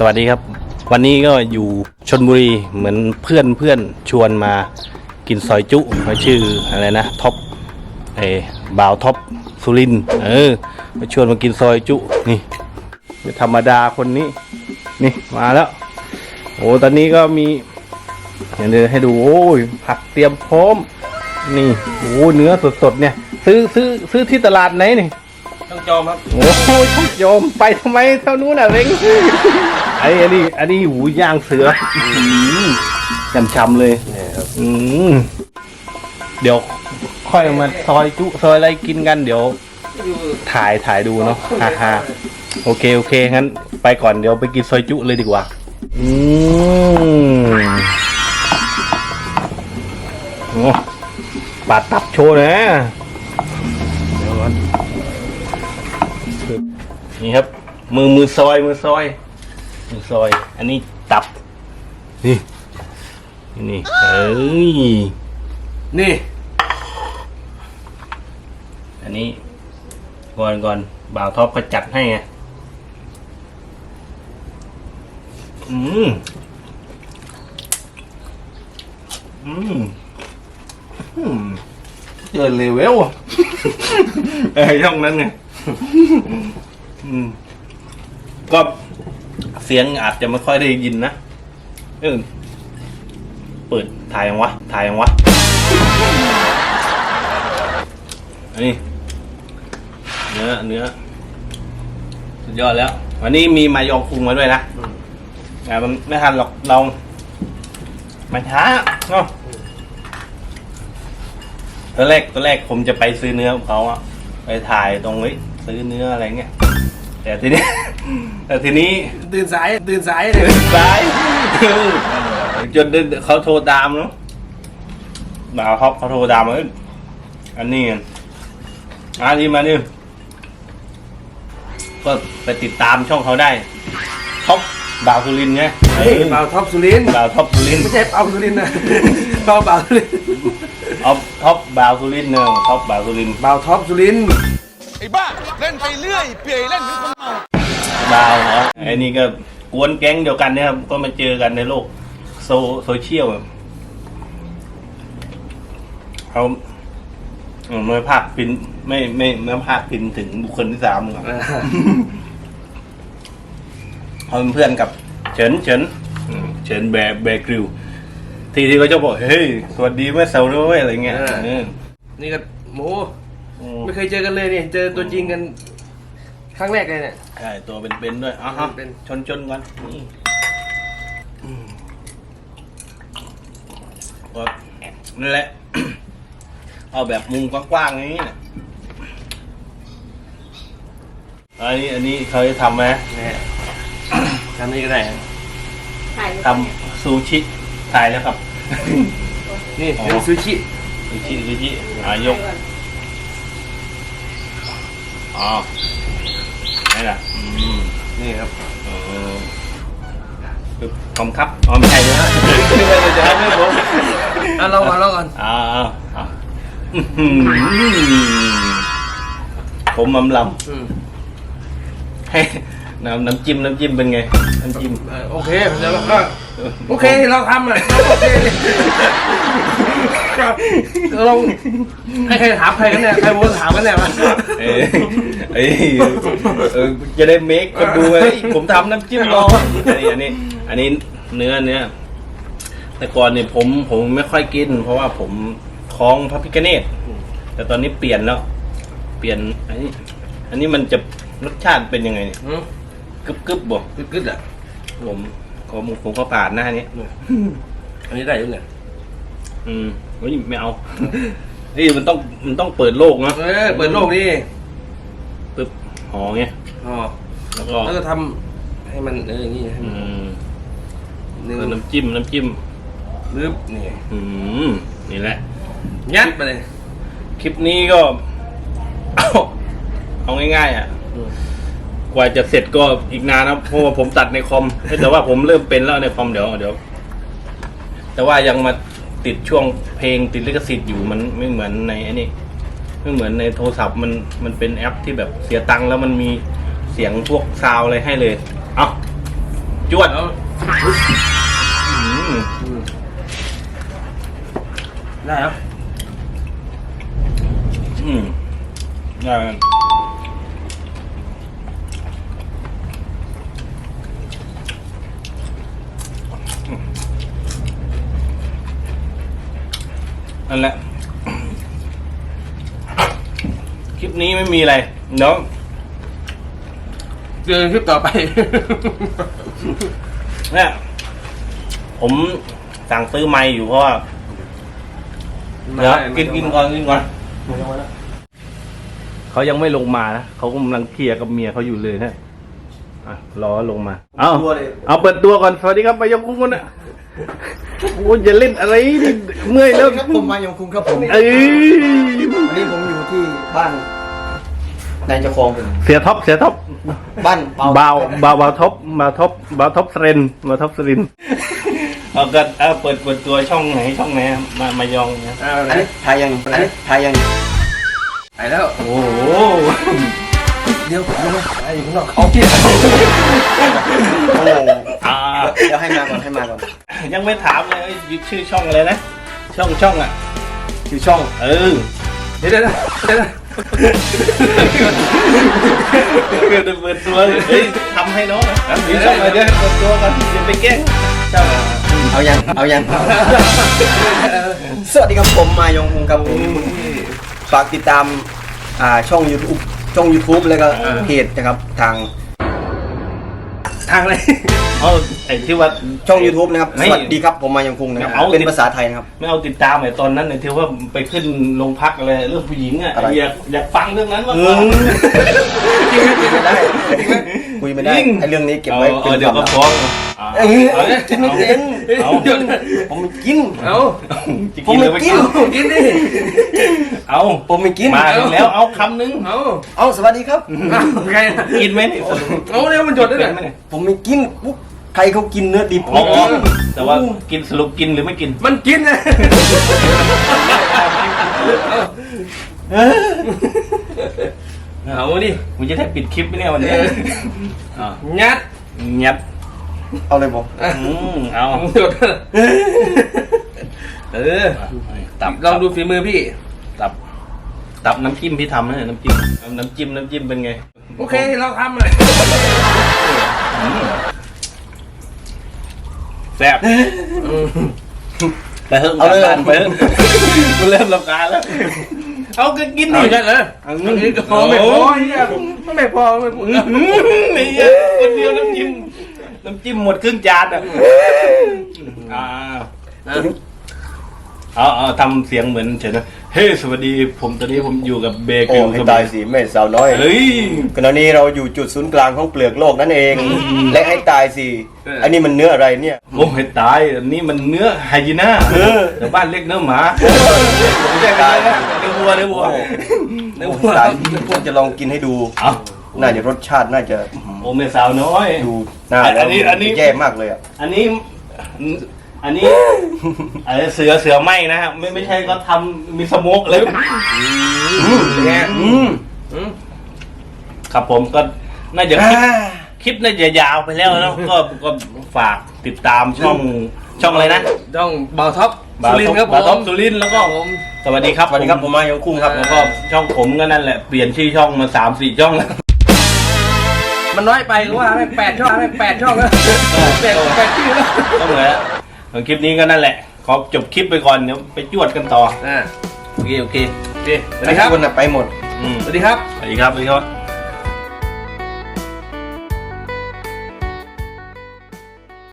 สวัสดีครับ วันนี้ก็อยู่ชนบุรีเหมือนเพื่อนเพื่อนชวนมากินซอยจุเขาชื่ออะไรนะท็อปเอบ่าวท็อปสุรินเออมาชวนมากินซอยจุนี่ไม่ธรรมดาคนนี้ นี่มาแล้วโอ้ตอนนี้ก็มีเดี๋ยวเดี๋ยวให้ดูโอ้ยผักเตรียมพร้อม นี่โอ้เนื้อสดๆเนี่ย ซื้อซื้อซื้อที่ตลาดไหนนี่ ต้องจอมครับ โอ้ยชุดโยมไปทำไมเท่านู้นอะเล้งไอ้อันนี้อันนี้หูย่างเสือจำชำๆเลยเนี่ยครับ อืมเดี๋ยวค่อยมาซอยจุซอยอะไรกินกันเดี๋ยว ถ่ายถ่ายดูเนาะฮ่าฮ่าโอเคโอเคงั้น ไปก่อนเดี๋ยวไปกินซอยจุเลยดีกว่า อืมโอ้ปาดตับโชว์นะเดี๋ยวก่อน นี่ครับ มือมือซอย มือซอย มือซอย อันนี้ตับ นี่ นี่เอ้ยนี่ อันนี้ก่อนก่อนบ่าวท็อปเขาจัดให้ไงอืมอืมอืมเจอเลเวลอะเอ้ยช่องนั้นไง อืม ก็เสียงอาจจะไม่ค่อยได้ยินนะเออเปิดถ่ายยังวะ ถ่ายยังวะ อันนี้ เนื้อ เนื้อ สุดยอดแล้ว วันนี้มีมายองคุงมาด้วยนะอ่ามันไม่ทันหรอกเรา มันช้าเนาะตอนแรกตอนแรกผมจะไปซื้อเนื้อของเขาอะไปถ่ายตรงไว้ซื้อเนื้ออะไรเงี้ย แต่ทีนี้ แต่ทีนี้ตื่นสาย ตื่นสายเลยซ้าย จนเขาโทรตามเนาะบ่าวท็อปเขาโทรตามมาเอ้ยอันนี้ไงอาทีมานี่ก็ไปติดตามช่องเขาได้ท็อปบ่าวสุรินทร์ไงเฮ้ยเบาท็อปสุรินทร์บ่าวท็อปสุรินทร์ไม่ใช่เบาสุรินทร์นะเบาเบาสุรินทร์เอาท็อปบ่าวสุรินทร์เนอะท็อปบ่าวสุรินทร์เบาท็อปสุรินทร์ ไอ้บ้า เล่นไปเรื่อย เปื่อยเล่นเหมือนคนเมาบ่าวเหรอไอ้นี่ก็กวนแก๊งเดียวกันเนี่ยครับ ก็มาเจอกันในโลกโซโซเชียลอะเขาเออไม่ภาคพินไม่ไม่ไม่ภาคพินถึงบุคคลที่สามหรอกเขาเป็นเพื่อนกับ เฉินเฉินอืมเฉินแบร์แบร์กริว ทีที่เขาจะบอก เฮ้ย สวัสดีเมื่อเสาร์ด้วยอะไรเงี้ยเออนี่ก็โมอืม ไม่เคยเจอกันเลยเนี่ยเจอตัวจริงกันครั้งแรกเลยเนี่ย ใช่ตัวเป็นๆด้วยอะฮะเป็น ชนชนๆกันนี่อืมก็นั่นแหละ เอาแบบมุมกว้างๆอย่างนี้นะอันนี้อันนี้เขาจะทำไหมเนี่ยทำนี่ก็ได้ทำซูชิถ่ายแล้วครับ นี่อ๋อเป็นซูชิซูชิซูชิอายกอ๋ อนี่แหละอืมนี่ครับเออปึ๊บขอบคุณครับอ๋อไม่ใช่นะไม่ใช่จะให้ไม่ผมอะลองก่อนลองก่อนอ่าอ่าอ่าอื้อหือผมมำลำให้ น้ำน้ำจิ้มน้ำจิ้มเป็นไง น้ำจิ้มเออโอเคแล้วก็โอเคเราทำอะโอเคเราให้ใครถามใครกันเนี่ยใครวนถามกันเนี่ยวะเอ้ยเอ้ยเออจะได้เมคคนดูไงเฮ้ยผมทำน้ำจิ้มรออันนี้อันนี้ อันนี้เนื้อเนื้อแต่ก่อนเนี่ยผมผมไม่ค่อยกิน เพราะว่าผมท้องพระพิคเนตแต่ตอนนี้เปลี่ยนแล้ว เปลี่ยนอันนี้ อันนี้มันจะรสชาติเป็นยังไงเนี่ย อืมกึบกึบบ่กึดๆอะผมผมผมก็ผ่านหน้านี้อันนี้ได้ยังไงอืมเฮ้ยไม่เอาเฮ้ยมันต้องมันต้องเปิดโลกเนาะเออเปิดโลกนี่ปึ๊บห่อเงี้ยอ๋อแล้วก็แล้วก็ทำให้มันเอออย่างนี้ให้อืมันมนึงแล้วน้ำจิ้มน้ำจิ้มลึบนี่อืมนี่แหละ ยัดไปเลย คลิปนี้ก็ เอาเอาง่ายๆอะ กว่าจะเสร็จก็อีกนานนะเพราะว่าผมตัดในคอมแต่ว่าผมเริ่มเป็นแล้วในคอมเดี๋ยวเดี๋ยว แต่ว่ายังมาติดช่วงเพลงติดลิขสิทธิ์อยู่มันไม่เหมือนในอ้นี่ไม่เหมือนในโทรศัพท์มันมันเป็นแอปที่แบบเสียตังค์แล้วมันมีเสียงพวกซาวอะไรให้เลย เอาจวดเอาได้ครับอืมได้ นั่นแหละ คลิปนี้ไม่มีอะไร เดี๋ยวเจอกันคลิปต่อไป เนี่ยผมสั่งซื้อไม้อยู่เพราะว่าเดี๋ยวกินกินก่อนกินก่อนเขายังไม่ลงมานะเขากำลังเคลียร์กับเมียเขาอยู่เลยนะ อะรอลงมา เอาเอาเปิดตัวก่อน สวัสดีครับมายกคุ้งคนอะโอ้ยอย่าเล่นอะไรนี่เมื่อยแล้วครับผมมายงคุงครับผมเอ้ยวันนี้ผมอยู่ที่บ้านนายเจ้าของเป็นเสียท็อปเสียท็อปบ้านเปาบาวบาวบาวท็อปบาวท็อปบาวท็อปสเรนบาวท็อปสเรนเอาก็เอาเปิดเปิดตัวช่องไหนช่องไหนอะมามายองเนี่ยเอาอันเลยนี้ทายยังอันนี้ทายยังไปแล้วโอ้โห เดี๋ยวเดี๋ยวไปอยู่ข้างนอกเอาที่โอ้อ่าเดี๋ยวให้มาก่อนให้มาก่อนยังไม่ถามเลยเอ้ยชื่อช่องอะไรนะ ช่องช่องอะ ชื่อช่อง เออ เดี๋ยวเดี๋ยวเดี๋ยวเดี๋ยวเกิดเปิดตัวเฮ้ยทำให้น้องนะมีช่องอะไรเดี๋ยวเปิดตัวกันอย่าไปแกล้งช่องเอายังเอายังสวัสดีครับผมมายงคุงครับผมฝากติดตามอ่าช่อง YouTube ช่อง YouTube แล้วก็เพจนะครับทาง ทางอะไร เอาไอ้ที่ว่า ช่อง YouTube นะครับ ไม่สวัสดีครับผมมายงคุงนะครับ เอา เป็นภาษาไทยนะครับ ไม่เอาติดตามไอ้ตอนนั้นไอ้ที่ว่าไปขึ้นโรงพักอะไรเรื่องผู้หญิงอะอะไร อยากอยากฟังเรื่องนั้นมากอืกว่ามจริงไหมจริงไม่ได้ คุยไม่ได้ไอ้เรื่องนี้เก็บไว้อาเป็นเดี๋ยวคก็วามลับฟ้องเอาเอ้ยเอากินไม่เป็นเอาผมไม่กิน เอาจะผมกินหไม่รือไม่กิกินน กินดิ เอาผมไม่กิน มาถึงแล้วเอาคำนึงเอาเอาสวัสดีครับ เอาใครนะกินไหมนี่สรุปเอาเดี๋ยวมันจดด้วยเป็นเนี่ยไหมเนี่ยผมไม่กินปุ๊บใครเขากินเนื้อดิบอ๋อไม่กินแต่ว่ากินสรุปกินหรือไม่กิน มันกินนะเอาดิมึงจะได้ปิดคลิปไหมเนี่ยวันนี้อะยัดเงียบเอาเลยบอกอืมเอาจดเออตับลองดูฝีมือพี่ ตับ ตับน้ำจิ้มพี่ทำนะน้ำจิ้มน้ำจิ้มน้ำจิ้มเป็นไง โอเคเราทำเลยแซ่บไปเถอะกลับบ้านไปเถอะกูเริ่มรำคาญแล้ว เอาก็กินเอาดิยัดเลยอันนี้ก็พอไม่พอเฮียไม่พอไม่พูดอื้อหือนี่อะคนเดียวน้ำจิ้มน้ำจิ้มหมดครึ่งจานอะอ่าเอาเอาทำเสียงเหมือนเฉยนะเฮ้ยสวัสดีผมตอนนี้ผมอยู่กับเบโอ้เกิลให้ตายสิแม่สาวน้อยเฮ้ย ขณะนี้เราอยู่จุดศูนย์กลางของเปลือกโลกนั่นเอง และให้ตายสิอันนี้มันเนื้ออะไรเนี่ย โอ้ยตายอันนี้มันเนื้อไฮยีน่าแต่บ้านเรียกเนื้อหมาไม่ใช่ตายนะเนื้อ วัวเนื้อวัวเนื้อโอ้วัวตายผมจะลองกินให้ดู เอาน่าจะรสชาติน่าจะโอ้เมสาวน้อย ดูน่าอันนี้อันนี้ แย่มากเลยอะ อันนี้ อันนี้อันนี้เสือเสือไหมนะฮะไม่ไม่ใช่ก็ทำมีสโมกเลยไงอืมครับผมก็น่าจะคลิปคลิปน่าจะยาวไปแล้วนะก็ก็ฝากติดตามช่องช่องอะไรนะ ต้องเบาท็อป สุรินทร์ครับผบาท็อปมสุรินทร์แล้วก็ผมสวัสดีครับสวัสดีครับผมมายงคุ้งครับแล้วก็ช่องผมก็นั่นแหละเปลี่ยนชื่อช่องมาสามสี่ช่องแล้ว มันน้อยไปก็ว่าแม่งแปดช่องแม่งแปดช่องแล้วแปดแปดชื่อแล้วก็เหมือนของคลิปนี้ก็นั่นแหละ ขอจบคลิปไปก่อนเดี๋ยวไปจวดกันต่ออ่าโอเคโอเคโอเคสวัสดีครับทุกคนน่ะไปหมด อืมสวัสดีครับ สวัสดีครับสวัสดีครับ